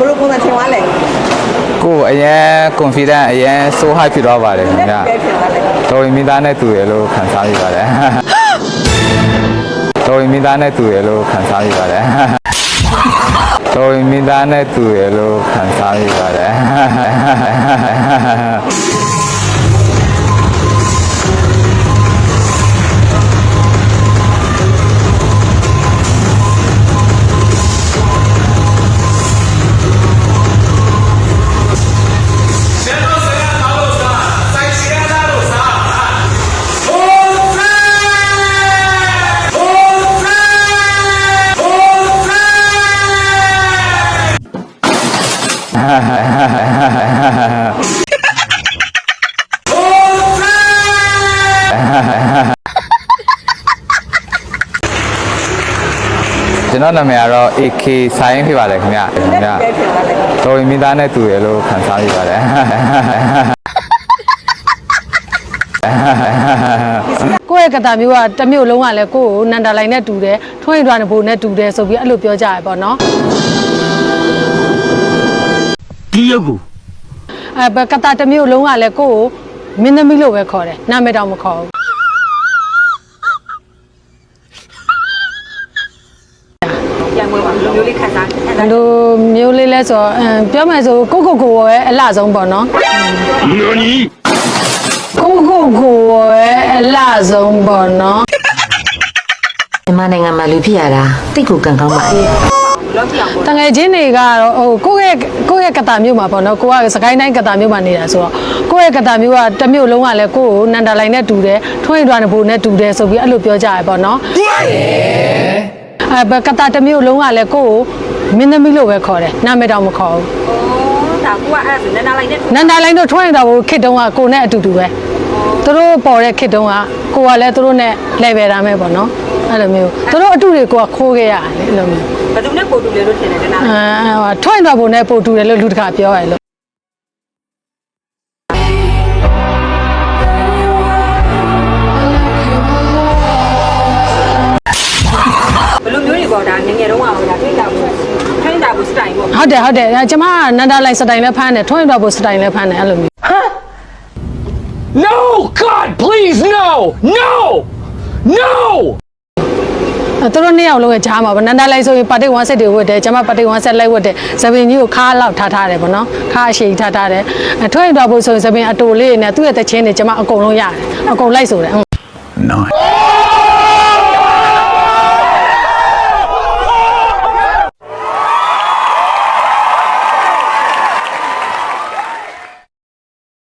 စံထင်သွားလဲကိုယ်အရင် confident အရင် so high ဖြစ်သွားပါတယ်ခင်ဗျာဘယ်ထင်သွားလဲတော်ရင်မိသားနဲ့တူရလို့ခံစားမိပါတယ်တော်ရင်မိသားနဲ့တူရလို့ခံစားမိပါတယ်တော်ရင်မိသားနဲ့တူရလို့ခံစားမိပါတယ် ကျွန်တော်နာမည်ကတော့ AK ဆိုင်းဖြစ်ပါတယ်ခင်ဗျာခင်ဗျာဘယ်ထင်သွားလဲတော်ရင်မိသားနဲ့တူရလို့ခံစားမိပါတယ်ကိုယ့်ရဲ့ကတာမျိုးကတစ်မျိုးလုံးကလည်းကိုယ့်ကိုနန္ဒာလိုင်နဲ့တူတယ်ထွင်းထွန်းဘိုးနဲ့တူတယ်ဆိုပြီးအဲ့လိုပြောကြရပေါ့နော် ဒီရုပ်ကိုအဲဘကတာတစ်မျိုးလုံးကလည်းကိုယ့်ကိုမင်းသမီးလို့ပဲခေါ်တယ်နာမည်တောင်မခေါ်ဘူးပြန်မွေးပါဘယ်လိုမျိုးလေးခံစားခံဘစားယ်လိုမျိုးလေးလဲဆိုတော့အမ်ပြောမယ်ဆိုကိုကိုကိုပဲအလှဆုံးပေါ့နော်နော်နီကိုကိုကိုပဲအလှဆုံးပေါ့နော် မြန်မာနိုင်ငံမှာလူဖြစ်ရတာတိတ်ကိုကံကောင်းပါလေ လောပြအောင်ပေါ့တငယ်ချင်းတွေကတော့ဟိုကိုယ့်ရဲ့ကိုယ့်ရဲ့ကတာမျိုးမှာပေါ့နော်ကိုကစကိုင်းတိုင်းကတာမျိုးမှာနေတာဆိုတော့ကိုယ့်ရဲ့ကတာမျိုးကတစ်မျိုးလုံးကလည်းကိုယ့်ကိုနန္ဒာလိုင်နဲ့တူတယ်ထွင်းထွန်းဘိုးနဲ့တူတယ်ဆိုပြီးအဲ့လိုပြောကြရပေါ့နော်အဲဘကတာတစ်မျိုးလုံးကလည်းကိုယ့်ကိုမင်းသမီးလို့ပဲခေါ်တယ်နာမည်တောင်မခေါ်ဘူးဩဒါကူကအဲ့ဒါဆိုနန္ဒာလိုက်နဲ့နန္ဒာလိုင်းတို့ထွန်းရင်တော်ဘိုခစ်တုံးကကိုနဲ့အတူတူပဲသူတို့ပေါ်တဲ့ခစ်တုံးကကိုကလည်းသူတို့နဲ့ level တာမဲ့ပေါ့နော်အဲ့လိုမျိုးသူတို့အတူတွေကိုကခိုးခဲ့ရတယ်အဲ့လိုမျိုး ဘယ်သူနဲ့ပို့တူလဲလို့ထင်တယ်နန္ဒာလိုက်အဲဟိုထွန်းရင်တော်ဘိုနဲ့ပို့တူတယ်လို့လူတကာပြောရတယ်လို့ဘယ်လိုမျိုးတွေပေါ့ဒါငယ်ငယ်တုန်းကပေါ့ဒါထိတာဘူးထိတာဘူးစတိုင်ပေါ့ဟုတ်တယ်ဟုတ်တယ်အဲကျွန်မကနန္ဒာလိုင်းစတိုင်လည်းဖမ်းတယ်ထွန်းရင်တော်ဘိုစတိုင်လည်းဖမ်းတယ်အဲ့လိုမျိုး No God please no no no အဲ သူတို့နှစ်ယောက်လုံးရဲ့ဂျားမှာပေါ့နန္ဒာလိုင်းဆိုရင်ပါတိတ်ဝမ်ဆက်တွေဝတ်တယ်ကျွန်မပါတိတ်ဝမ်ဆက်လိုက်ဝတ်တယ်ဇပင်ကြီးကိုခါလောက်ထားထားတယ်ပေါ့နော်ခါအရှိထားထားတယ်အဲထွန်းရင်တော်ဘိုဆိုရင်ဇပင်အတူလေးနဲ့သူ့ရဲ့တချင်းတွေကျွန်မအကုန်လုံးရတယ်အကုန်လိုက်ဆိုတယ်ဟုတ် Nice